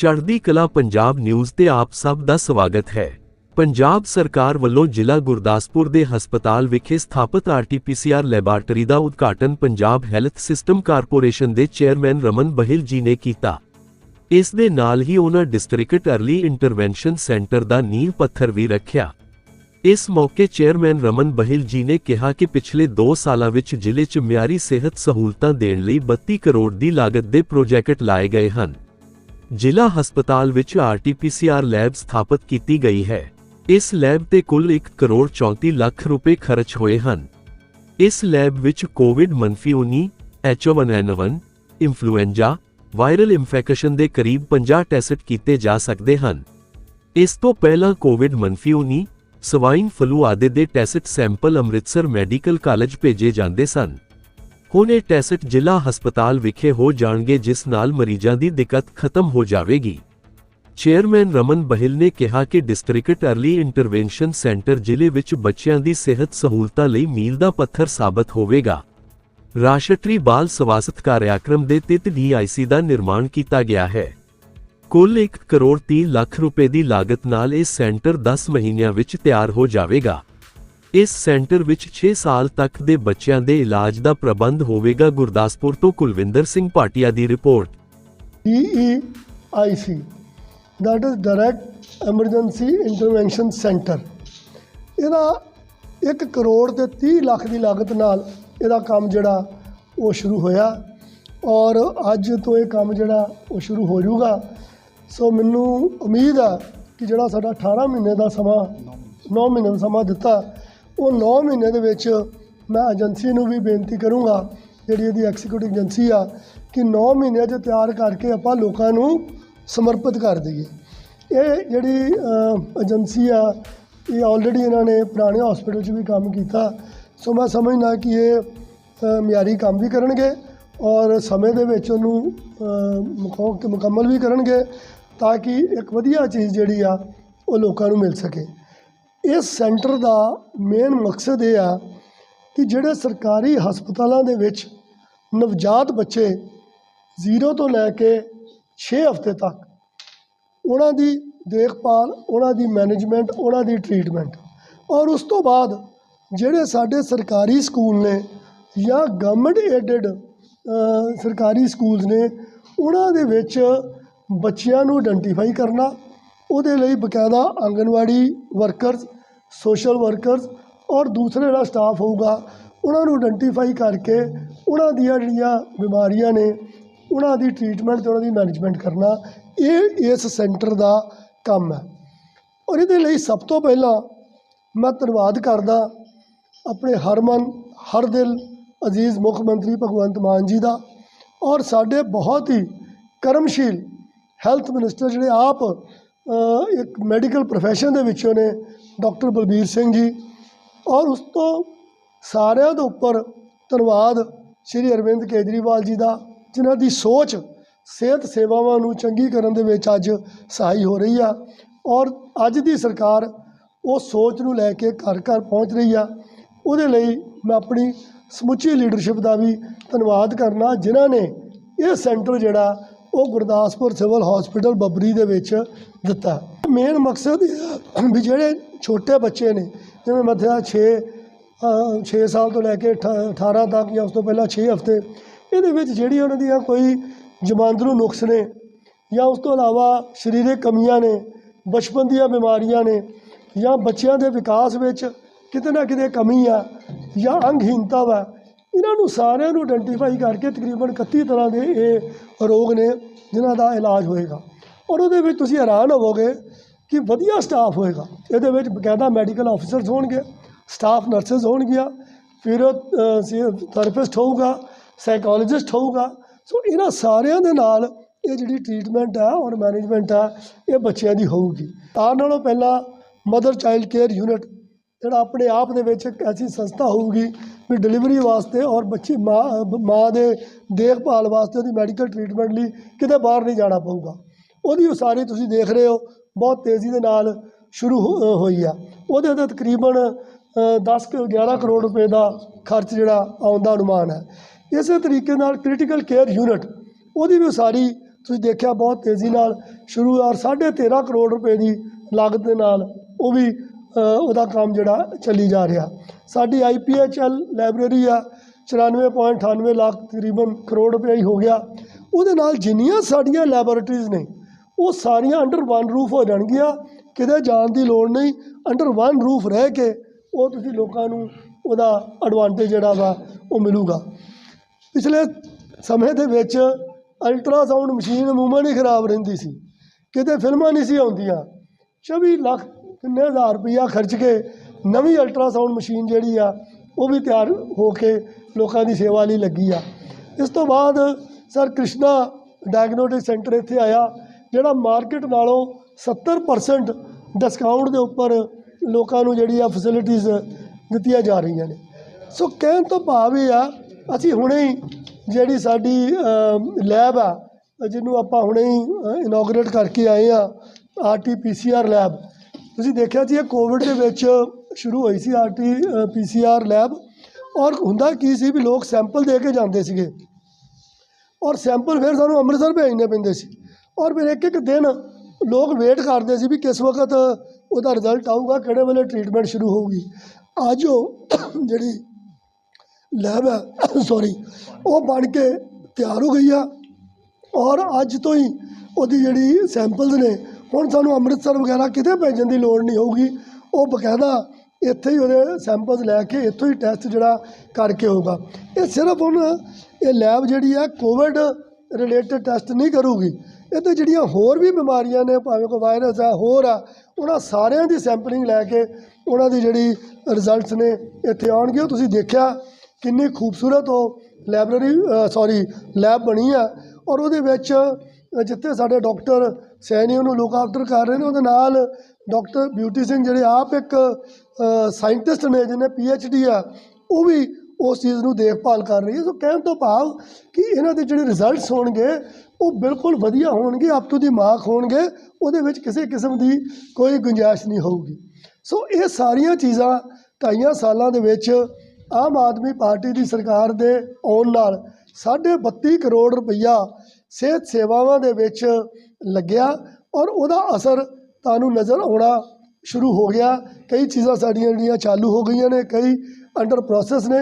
ਚੜ੍ਹਦੀ ਕਲਾ ਪੰਜਾਬ ਨਿਊਜ਼ ਤੇ ਆਪ ਸਭ ਦਾ ਸਵਾਗਤ ਹੈ। ਪੰਜਾਬ ਸਰਕਾਰ ਵੱਲੋਂ ਜ਼ਿਲ੍ਹਾ ਗੁਰਦਾਸਪੁਰ ਦੇ ਹਸਪਤਾਲ ਵਿਖੇ ਸਥਾਪਿਤ ਆਰਟੀਪੀਸੀਆਰ ਲੈਬਾਰਟਰੀ ਦਾ ਉਦਘਾਟਨ ਪੰਜਾਬ ਹੈਲਥ ਸਿਸਟਮ ਕਾਰਪੋਰੇਸ਼ਨ ਦੇ ਚੇਅਰਮੈਨ ਰਮਨ ਬਹਿਲ ਜੀ ਨੇ ਕੀਤਾ। ਇਸ ਦੇ ਨਾਲ ਹੀ ਉਹਨਾਂ ਡਿਸਟ੍ਰਿਕਟ ਅਰਲੀ ਇੰਟਰਵੈਂਸ਼ਨ ਸੈਂਟਰ ਦਾ ਨੀਂਹ ਪੱਥਰ ਵੀ ਰੱਖਿਆ। ਇਸ ਮੌਕੇ ਚੇਅਰਮੈਨ ਰਮਨ ਬਹਿਲ ਜੀ ਨੇ ਕਿਹਾ ਕਿ ਪਿਛਲੇ 2 ਸਾਲਾਂ ਵਿੱਚ ਜ਼ਿਲ੍ਹੇ 'ਚ ਮਿਆਰੀ ਸਿਹਤ ਸਹੂਲਤਾਂ ਦੇਣ ਲਈ 32 ਕਰੋੜ ਦੀ ਲਾਗਤ ਦੇ ਪ੍ਰੋਜੈਕਟ ਲਾਏ ਗਏ ਹਨ। ਜ਼ਿਲ੍ਹਾ ਹਸਪਤਾਲ ਵਿੱਚ ਆਰਟੀਪੀਸੀਆਰ ਲੈਬ ਸਥਾਪਿਤ ਕੀਤੀ ਗਈ ਹੈ। ਇਸ ਲੈਬ ਤੇ ਕੁੱਲ 1 ਕਰੋੜ 34 ਲੱਖ ਰੁਪਏ ਖਰਚ ਹੋਏ ਹਨ। ਇਸ ਲੈਬ ਵਿੱਚ ਕੋਵਿਡ-19 H1N1 ਇਨਫਲੂਐਂਜ਼ਾ, ਵਾਇਰਲ ਇਨਫੈਕਸ਼ਨ ਦੇ ਕਰੀਬ 50 ਟੈਸਟ ਕੀਤੇ ਜਾ ਸਕਦੇ ਹਨ। ਇਸ ਤੋਂ ਪਹਿਲਾਂ ਕੋਵਿਡ-19 ਸਵਾਈਨ ਫਲੂ ਆਦਿ ਦੇ test sample Amritsar medical college ਭੇਜੇ ਜਾਂਦੇ ਸਨ। ਹੁਣ ਇਹ ਟੈਸਟ ਜ਼ਿਲ੍ਹਾ ਹਸਪਤਾਲ ਵਿਖੇ ਹੋ ਜਾਣਗੇ, ਜਿਸ ਨਾਲ ਮਰੀਜ਼ਾਂ ਦੀ ਦਿੱਕਤ ਖਤਮ ਹੋ ਜਾਵੇਗੀ। ਚੇਅਰਮੈਨ ਰਮਨ ਬਹਿਲ ਨੇ ਕਿਹਾ ਕਿ ਡਿਸਟ੍ਰਿਕਟ ਅਰਲੀ ਇੰਟਰਵੈਂਸ਼ਨ ਸੈਂਟਰ ਜ਼ਿਲ੍ਹੇ ਵਿੱਚ ਬੱਚਿਆਂ ਦੀ ਸਿਹਤ ਸਹੂਲਤਾਂ ਲਈ ਮੀਲ ਦਾ ਪੱਥਰ ਸਾਬਤ ਹੋਵੇਗਾ। ਰਾਸ਼ਟਰੀ ਬਾਲ ਸਵਾਸਥ ਕਾਰਿਆਕ੍ਰਮ ਦੇ ਤਹਿਤ ਡੀਆਈਸੀ ਦਾ ਨਿਰਮਾਣ ਕੀਤਾ ਗਿਆ ਹੈ। ਕੁੱਲ 1 ਕਰੋੜ 30 ਲੱਖ ਰੁਪਏ ਦੀ ਲਾਗਤ ਨਾਲ ਇਹ ਸੈਂਟਰ 10 ਮਹੀਨਿਆਂ ਵਿੱਚ ਤਿਆਰ ਹੋ ਜਾਵੇਗਾ। ਇਸ ਸੈਂਟਰ ਵਿੱਚ 6 ਸਾਲ ਤੱਕ ਦੇ ਬੱਚਿਆਂ ਦੇ ਇਲਾਜ ਦਾ ਪ੍ਰਬੰਧ ਹੋਵੇਗਾ, ਗੁਰਦਾਸਪੁਰ ਤੋਂ ਕੁਲਵਿੰਦਰ ਸਿੰਘ ਭਾਟੀਆ ਦੀ report. DEIC that is Direct Emergency Intervention Center ਇਹਦਾ 1 ਕਰੋੜ ਤੇ 30 ਲੱਖ ਦੀ ਲਾਗਤ ਨਾਲ ਇਹਦਾ ਕੰਮ ਜਿਹੜਾ, ਉਹ ਸ਼ੁਰੂ ਹੋਇਆ। ਔਰ ਅੱਜ ਤੋਂ ਇਹ ਕੰਮ ਜਿਹੜਾ, ਉਹ ਸ਼ੁਰੂ ਹੋ ਜਾਊਗਾ। ਸੋ ਮੈਨੂੰ ਉਮੀਦ ਆ ਕਿ ਜਿਹੜਾ ਸਾਡਾ 18 ਮਹੀਨੇ ਦਾ ਸਮਾਂ 9 ਮਹੀਨੇ ਦਾ ਸਮਾਂ ਦਿੱਤਾ ਉਹ 9 ਮਹੀਨੇ ਦੇ ਵਿੱਚ ਮੈਂ ਏਜੰਸੀ ਨੂੰ ਵੀ ਬੇਨਤੀ ਕਰੂੰਗਾ ਜਿਹੜੀ ਇਹਦੀ ਐਗਜ਼ੀਕਿਊਟਿਵ ਏਜੰਸੀ ਆ ਕਿ 9 ਮਹੀਨਿਆਂ 'ਚ ਤਿਆਰ ਕਰਕੇ ਆਪਾਂ ਲੋਕਾਂ ਨੂੰ ਸਮਰਪਿਤ ਕਰ ਦਈਏ। ਇਹ ਜਿਹੜੀ ਏਜੰਸੀ ਆ ਇਹ ਆਲਰੇਡੀ ਇਹਨਾਂ ਨੇ ਪੁਰਾਣੇ ਹਸਪੀਟਲ 'ਚ ਵੀ ਕੰਮ ਕੀਤਾ। ਸੋ ਮੈਂ ਸਮਝਦਾ ਕਿ ਇਹ ਮਿਆਰੀ ਕੰਮ ਵੀ ਕਰਨਗੇ ਔਰ ਸਮੇਂ ਦੇ ਵਿੱਚ ਉਹਨੂੰ ਅ, ਮੁਕੰਮਲ ਵੀ ਕਰਨਗੇ ਤਾਂ ਕਿ ਇੱਕ ਵਧੀਆ ਚੀਜ਼ ਜਿਹੜੀ ਆ ਉਹ ਲੋਕਾਂ ਨੂੰ ਮਿਲ ਸਕੇ। ਇਸ ਸੈਂਟਰ ਦਾ ਮੇਨ ਮਕਸਦ ਇਹ ਆ ਕਿ ਜਿਹੜੇ ਸਰਕਾਰੀ ਹਸਪਤਾਲਾਂ ਦੇ ਵਿੱਚ ਨਵਜਾਤ ਬੱਚੇ 0 ਤੋਂ ਲੈ ਕੇ 6 ਹਫ਼ਤੇ ਤੱਕ ਉਹਨਾਂ ਦੀ ਦੇਖਭਾਲ, ਉਹਨਾਂ ਦੀ ਮੈਨੇਜਮੈਂਟ, ਉਹਨਾਂ ਦੀ ਟਰੀਟਮੈਂਟ ਔਰ ਉਸ ਤੋਂ ਬਾਅਦ ਜਿਹੜੇ ਸਾਡੇ ਸਰਕਾਰੀ ਸਕੂਲ ਨੇ ਜਾਂ ਗਵਰਨਮੈਂਟ ਏਡਡ ਸਰਕਾਰੀ ਸਕੂਲਸ ਨੇ, ਉਹਨਾਂ ਦੇ ਵਿੱਚ ਬੱਚਿਆਂ ਨੂੰ ਆਇਡੈਂਟੀਫਾਈ ਕਰਨਾ ਉਹਦੇ ਲਈ ਬਕਾਇਦਾ ਆਂਗਨਵਾੜੀ ਵਰਕਰਸ ਸੋਸ਼ਲ ਵਰਕਰਸ ਔਰ ਦੂਸਰਾ ਜਿਹੜਾ ਸਟਾਫ ਹੋਊਗਾ, ਉਹਨਾਂ ਨੂੰ ਆਇਡੈਂਟੀਫਾਈ ਕਰਕੇ ਉਹਨਾਂ ਦੀਆਂ ਜਿਹੜੀਆਂ ਬਿਮਾਰੀਆਂ ਨੇ, ਉਹਨਾਂ ਦੀ ਟਰੀਟਮੈਂਟ ਤੇ ਉਹਨਾਂ ਦੀ ਮੈਨੇਜਮੈਂਟ ਕਰਨਾ, ਇਹ ਇਸ ਸੈਂਟਰ ਦਾ ਕੰਮ ਹੈ। ਔਰ ਇਹਦੇ ਲਈ ਸਭ ਤੋਂ ਪਹਿਲਾਂ ਮੈਂ ਧੰਨਵਾਦ ਕਰਦਾ ਆਪਣੇ ਹਰਮਨ ਹਰ ਦਿਲ ਅਜ਼ੀਜ਼ ਮੁੱਖ ਮੰਤਰੀ ਭਗਵੰਤ ਮਾਨ ਜੀ ਦਾ ਔਰ ਸਾਡੇ ਬਹੁਤ ਹੀ ਕਰਮਸ਼ੀਲ ਹੈਲਥ ਮਿਨਿਸਟਰ ਜਿਹੜੇ ਆਪ ਇੱਕ ਮੈਡੀਕਲ ਪ੍ਰੋਫੈਸ਼ਨ ਦੇ ਵਿੱਚੋਂ ਨੇ ਡਾਕਟਰ ਬਲਬੀਰ ਸਿੰਘ ਜੀ ਔਰ ਉਸ ਤੋਂ ਸਾਰਿਆਂ ਦੇ ਉੱਪਰ ਧੰਨਵਾਦ ਸ਼੍ਰੀ ਅਰਵਿੰਦ ਕੇਜਰੀਵਾਲ ਜੀ ਦਾ, ਜਿਨ੍ਹਾਂ ਦੀ ਸੋਚ, ਸਿਹਤ ਸੇਵਾਵਾਂ ਨੂੰ ਚੰਗੀ ਕਰਨ ਦੇ ਵਿੱਚ ਅੱਜ ਸਹਾਈ ਹੋ ਰਹੀ ਆ ਔਰ ਅੱਜ ਦੀ ਸਰਕਾਰ ਉਹ ਸੋਚ ਨੂੰ ਲੈ ਕੇ ਘਰ ਘਰ ਪਹੁੰਚ ਰਹੀ ਆ। ਉਹਦੇ ਲਈ ਮੈਂ ਆਪਣੀ ਸਮੁੱਚੀ ਲੀਡਰਸ਼ਿਪ ਦਾ ਵੀ ਧੰਨਵਾਦ ਕਰਨਾ, ਜਿਨ੍ਹਾਂ ਨੇ ਇਹ ਸੈਂਟਰ ਜਿਹੜਾ ਉਹ ਗੁਰਦਾਸਪੁਰ ਸਿਵਲ ਹਸਪੀਟਲ ਬੱਬਰੀ ਦੇ ਵਿੱਚ ਦਿੱਤਾ। ਮੇਨ ਮਕਸਦ ਇਹ ਆ ਵੀ ਜਿਹੜੇ ਛੋਟੇ ਬੱਚੇ ਨੇ, ਜਿਵੇਂ ਮੱਥਿਆ 6 6 ਸਾਲ ਤੋਂ ਲੈ ਕੇ ਅਠਾ- 18 ਤੱਕ ਜਾਂ ਉਸ ਤੋਂ ਪਹਿਲਾਂ 6 ਹਫ਼ਤੇ, ਇਹਦੇ ਵਿੱਚ ਜਿਹੜੀ ਉਹਨਾਂ ਦੀਆਂ ਕੋਈ ਜਮਾਂਦਰੂ ਨੁਕਸ ਨੇ ਜਾਂ ਉਸ ਤੋਂ ਇਲਾਵਾ ਸਰੀਰਕ ਕਮੀਆਂ ਨੇ, ਬਚਪਨ ਦੀਆਂ ਬਿਮਾਰੀਆਂ ਨੇ ਜਾਂ ਬੱਚਿਆਂ ਦੇ ਵਿਕਾਸ ਵਿੱਚ ਕਿਤੇ ਨਾ ਕਿਤੇ ਕਮੀ ਆ ਜਾਂ ਅੰਗਹੀਨਤਾ ਵਾ ਇਹਨਾਂ ਨੂੰ ਸਾਰਿਆਂ ਨੂੰ ਆਇਡੈਂਟੀਫਾਈ ਕਰਕੇ ਤਕਰੀਬਨ 31 ਤਰ੍ਹਾਂ ਦੇ ਇਹ ਰੋਗ ਨੇ ਜਿਨ੍ਹਾਂ ਦਾ ਇਲਾਜ ਹੋਏਗਾ। ਔਰ ਉਹਦੇ ਵਿੱਚ ਤੁਸੀਂ ਹੈਰਾਨ ਹੋਵੋਗੇ ਕਿ ਵਧੀਆ ਸਟਾਫ ਹੋਏਗਾ। ਇਹਦੇ ਵਿੱਚ ਬਕਾਇਦਾ ਮੈਡੀਕਲ ਆਫੀਸਰਸ ਹੋਣਗੇ ਸਟਾਫ ਨਰਸਸ ਹੋਣਗੀਆਂ ਫਿਜ਼ੀਓਥੈਰੇਪਿਸਟ ਹੋਊਗਾ ਸਾਈਕੋਲੋਜਿਸਟ ਹੋਊਗਾ। ਸੋ ਇਹਨਾਂ ਸਾਰਿਆਂ ਦੇ ਨਾਲ ਇਹ ਜਿਹੜੀ ਟ੍ਰੀਟਮੈਂਟ ਹੈ ਔਰ ਮੈਨੇਜਮੈਂਟ ਹੈ ਇਹ ਬੱਚਿਆਂ ਦੀ ਹੋਊਗੀ। ਤਾਂ ਨਾਲੋਂ ਪਹਿਲਾਂ ਮਦਰ ਚਾਈਲਡ ਕੇਅਰ ਯੂਨਿਟ ਜਿਹੜਾ ਆਪਣੇ ਆਪ ਦੇ ਵਿੱਚ ਇੱਕ ਐਸੀ ਸੰਸਥਾ ਹੋਊਗੀ ਵੀ ਡਿਲੀਵਰੀ ਵਾਸਤੇ ਔਰ ਬੱਚੀ ਮਾਂ ਮਾਂ ਦੇ ਦੇਖਭਾਲ ਵਾਸਤੇ ਉਹਦੀ ਮੈਡੀਕਲ ਟ੍ਰੀਟਮੈਂਟ ਲਈ ਕਿਤੇ ਬਾਹਰ ਨਹੀਂ ਜਾਣਾ ਪਊਗਾ। ਉਹਦੀ ਉਸਾਰੀ ਤੁਸੀਂ ਦੇਖ ਰਹੇ ਹੋ ਬਹੁਤ ਤੇਜ਼ੀ ਦੇ ਨਾਲ ਸ਼ੁਰੂ ਹੋ- ਹੋਈ ਆ। ਉਹਦੇ ਤੇ ਤਕਰੀਬਨ ਅ, 10 ਕੁ 11 ਕਰੋੜ ਰੁਪਏ ਦਾ ਖਰਚ ਜਿਹੜਾ ਆਉਣ ਦਾ ਅਨੁਮਾਨ ਹੈ। ਇਸੇ ਤਰੀਕੇ ਨਾਲ ਕ੍ਰਿਟੀਕਲ ਕੇਅਰ ਯੂਨਿਟ ਉਹਦੀ ਵੀ ਉਸਾਰੀ ਤੁਸੀਂ ਦੇਖਿਆ ਬਹੁਤ ਤੇਜ਼ੀ ਨਾਲ ਸ਼ੁਰੂ ਔਰ 13.5 ਕਰੋੜ ਰੁਪਏ ਦੀ ਲਾਗਤ ਦੇ ਨਾਲ ਉਹ ਵੀ ਉਹਦਾ ਕੰਮ ਜਿਹੜਾ ਚੱਲੀ ਜਾ ਰਿਹਾ। ਸਾਡੀ ਆਈਪੀਐਚਐਲ ਲਾਇਬ੍ਰੇਰੀ ਆ 94.98 ਲੱਖ ਤਕਰੀਬਨ ਕਰੋੜ ਰੁਪਏ ਹੀ ਹੋ ਗਿਆ। ਉਹਦੇ ਨਾਲ ਜਿੰਨੀਆਂ ਸਾਡੀਆਂ ਲੈਬੋਰੇਟਰੀਜ਼ ਨੇ, ਉਹ ਸਾਰੀਆਂ ਅੰਡਰ ਵਨ ਰੂਫ ਹੋ ਜਾਣਗੀਆਂ। ਕਿਤੇ ਜਾਣ ਦੀ ਲੋੜ ਨਹੀਂ, ਅੰਡਰ ਵਨ ਰੂਫ ਰਹਿ ਕੇ ਉਹ ਤੁਸੀਂ ਲੋਕਾਂ ਨੂੰ ਉਹਦਾ ਐਡਵਾਂਟੇਜ ਜਿਹੜਾ ਵਾ, ਉਹ ਮਿਲੂਗਾ। ਪਿਛਲੇ ਸਮੇਂ ਦੇ ਵਿੱਚ ਅਲਟਰਾਸਾਊਂਡ ਮਸ਼ੀਨ ਅਮੂਮਨ ਹੀ ਖਰਾਬ ਰਹਿੰਦੀ ਸੀ, ਕਿਤੇ ਫਿਲਮਾਂ ਨਹੀਂ ਸੀ ਆਉਂਦੀਆਂ। 24 ਲੱਖ ਕਿੰਨੇ ਹਜ਼ਾਰ ਰੁਪਈਆ ਖਰਚ ਕੇ ਨਵੀਂ ਅਲਟਰਾਸਾਊਂਡ ਮਸ਼ੀਨ ਜਿਹੜੀ ਆ, ਉਹ ਵੀ ਤਿਆਰ ਹੋ ਕੇ ਲੋਕਾਂ ਦੀ ਸੇਵਾ ਲਈ ਲੱਗੀ ਆ। ਇਸ ਤੋਂ ਬਾਅਦ ਸਰ ਕ੍ਰਿਸ਼ਨਾ ਡਾਇਗਨੋਸਟਿਕ ਸੈਂਟਰ ਇੱਥੇ ਆਇਆ, ਜਿਹੜਾ ਮਾਰਕੀਟ ਨਾਲੋਂ 70% ਡਿਸਕਾਊਂਟ ਦੇ ਉੱਪਰ ਲੋਕਾਂ ਨੂੰ ਜਿਹੜੀ ਆ ਫੈਸਿਲਿਟੀਆਂ ਦਿੱਤੀਆਂ ਜਾ ਰਹੀਆਂ ਨੇ। ਸੋ ਕਹਿਣ ਤੋਂ ਭਾਵ ਇਹ ਆ, ਅਸੀਂ ਹੁਣੇ ਹੀ ਜਿਹੜੀ ਸਾਡੀ ਲੈਬ ਆ, ਜਿਹਨੂੰ ਆਪਾਂ ਹੁਣੇ ਹੀ ਇਨੋਗਰੇਟ ਕਰਕੇ ਆਏ ਆ, ਆਰਟੀ ਪੀਸੀਆਰ ਲੈਬ ਤੁਸੀਂ ਦੇਖਿਆ ਜੀ ਇਹ ਕੋਵਿਡ ਦੇ ਵਿੱਚ ਸ਼ੁਰੂ ਹੋਈ ਸੀ ਆਰਟੀ ਪੀਸੀਆਰ ਲੈਬ ਔਰ ਹੁੰਦਾ ਕੀ ਸੀ ਵੀ ਲੋਕ ਸੈਂਪਲ ਦੇ ਕੇ ਜਾਂਦੇ ਸੀਗੇ। ਔਰ ਸੈਂਪਲ ਫਿਰ ਸਾਨੂੰ ਅੰਮ੍ਰਿਤਸਰ ਭੇਜਣੇ ਪੈਂਦੇ ਸੀ। ਔਰ ਫਿਰ ਇੱਕ ਇੱਕ ਦਿਨ ਲੋਕ ਵੇਟ ਕਰਦੇ ਸੀ ਵੀ ਕਿਸ ਵਕਤ ਉਹਦਾ ਰਿਜ਼ਲਟ ਆਊਗਾ, ਕਿਹੜੇ ਵੇਲੇ ਟ੍ਰੀਟਮੈਂਟ ਸ਼ੁਰੂ ਹੋਊਗੀ। ਅੱਜ ਉਹ ਜਿਹੜੀ ਲੈਬ ਹੈ ਸੌਰੀ ਉਹ ਬਣ ਕੇ ਤਿਆਰ ਹੋ ਗਈ ਆ। ਔਰ ਅੱਜ ਤੋਂ ਹੀ ਉਹਦੀ ਜਿਹੜੀ ਸੈਂਪਲਸ ਨੇ ਹੁਣ ਸਾਨੂੰ ਅੰਮ੍ਰਿਤਸਰ ਵਗੈਰਾ ਕਿਤੇ ਭੇਜਣ ਦੀ ਲੋੜ ਨਹੀਂ ਹੋਊਗੀ। ਉਹ ਬਕਾਇਦਾ ਇੱਥੇ ਹੀ ਉਹਦੇ ਸੈਂਪਲਸ ਲੈ ਕੇ ਇੱਥੋਂ ਹੀ ਟੈਸਟ ਜਿਹੜਾ ਕਰਕੇ ਹੋਊਗਾ। ਇਹ ਸਿਰਫ ਹੁਣ ਇਹ ਲੈਬ ਜਿਹੜੀ ਆ ਕੋਵਿਡ ਰਿਲੇਟਡ ਟੈਸਟ ਨਹੀਂ ਕਰੂਗੀ। ਇਹ ਤੇ ਜਿਹੜੀਆਂ ਹੋਰ ਵੀ ਬਿਮਾਰੀਆਂ ਨੇ, ਭਾਵੇਂ ਕੋਈ ਵਾਇਰਸ ਆ, ਹੋਰ ਆ, ਉਹਨਾਂ ਸਾਰਿਆਂ ਦੀ ਸੈਂਪਲਿੰਗ ਲੈ ਕੇ ਉਹਨਾਂ ਦੀ ਜਿਹੜੀ ਰਿਜ਼ਲਟਸ ਨੇ ਇੱਥੇ ਆਉਣਗੇ ਉਹ ਤੁਸੀਂ ਦੇਖਿਆ ਕਿੰਨੀ ਖੂਬਸੂਰਤ ਉਹ ਲਾਇਬ੍ਰੇਰੀ ਸੌਰੀ ਲੈਬ ਬਣੀ ਆ ਔਰ ਉਹਦੇ ਵਿੱਚ ਜਿੱਥੇ ਸਾਡੇ ਡਾਕਟਰ ਸੈਣੀ ਉਹਨੂੰ ਲੋਕ ਆਫਟਰ ਕਰ ਰਹੇ ਨੇ, ਉਹਦੇ ਨਾਲ ਡਾਕਟਰ ਬਿਊਟੀ ਸਿੰਘ ਜਿਹੜੇ ਆਪ ਇੱਕ ਸਾਇੰਟਿਸਟ ਨੇ ਜਿਹਨੇ ਪੀ ਐਚ ਡੀ ਆ, ਉਹ ਵੀ ਉਸ ਚੀਜ਼ ਨੂੰ ਦੇਖਭਾਲ ਕਰ ਰਹੀ ਹੈ। ਸੋ ਕਹਿਣ ਤੋਂ ਭਾਵ ਕਿ ਇਹਨਾਂ ਦੇ ਜਿਹੜੇ ਰਿਜ਼ਲਟਸ ਹੋਣਗੇ, ਉਹ ਬਿਲਕੁਲ ਵਧੀਆ ਹੋਣਗੇ ਅਪ ਟੂ ਦੀ ਮਾਰਕ ਹੋਣਗੇ, ਉਹਦੇ ਵਿੱਚ ਕਿਸੇ ਕਿਸਮ ਦੀ ਕੋਈ ਗੁੰਜਾਇਸ਼ ਨਹੀਂ ਹੋਊਗੀ। ਸੋ ਇਹ ਸਾਰੀਆਂ ਚੀਜ਼ਾਂ ਢਾਈਆਂ ਸਾਲਾਂ ਦੇ ਵਿੱਚ ਆਮ ਆਦਮੀ ਪਾਰਟੀ ਦੀ ਸਰਕਾਰ ਦੇ ਆਉਣ ਨਾਲ ਸਾਢੇ 32 ਕਰੋੜ ਰੁਪਈਆ ਸਿਹਤ ਸੇਵਾਵਾਂ ਦੇ ਵਿੱਚ ਲੱਗਿਆ ਔਰ ਉਹਦਾ ਅਸਰ ਤੁਹਾਨੂੰ ਨਜ਼ਰ ਆਉਣਾ ਸ਼ੁਰੂ ਹੋ ਗਿਆ। ਕਈ ਚੀਜ਼ਾਂ ਸਾਡੀਆਂ ਜਿਹੜੀਆਂ ਚਾਲੂ ਹੋ ਗਈਆਂ ਨੇ, ਕਈ ਅੰਡਰ ਪ੍ਰੋਸੈਸ ਨੇ।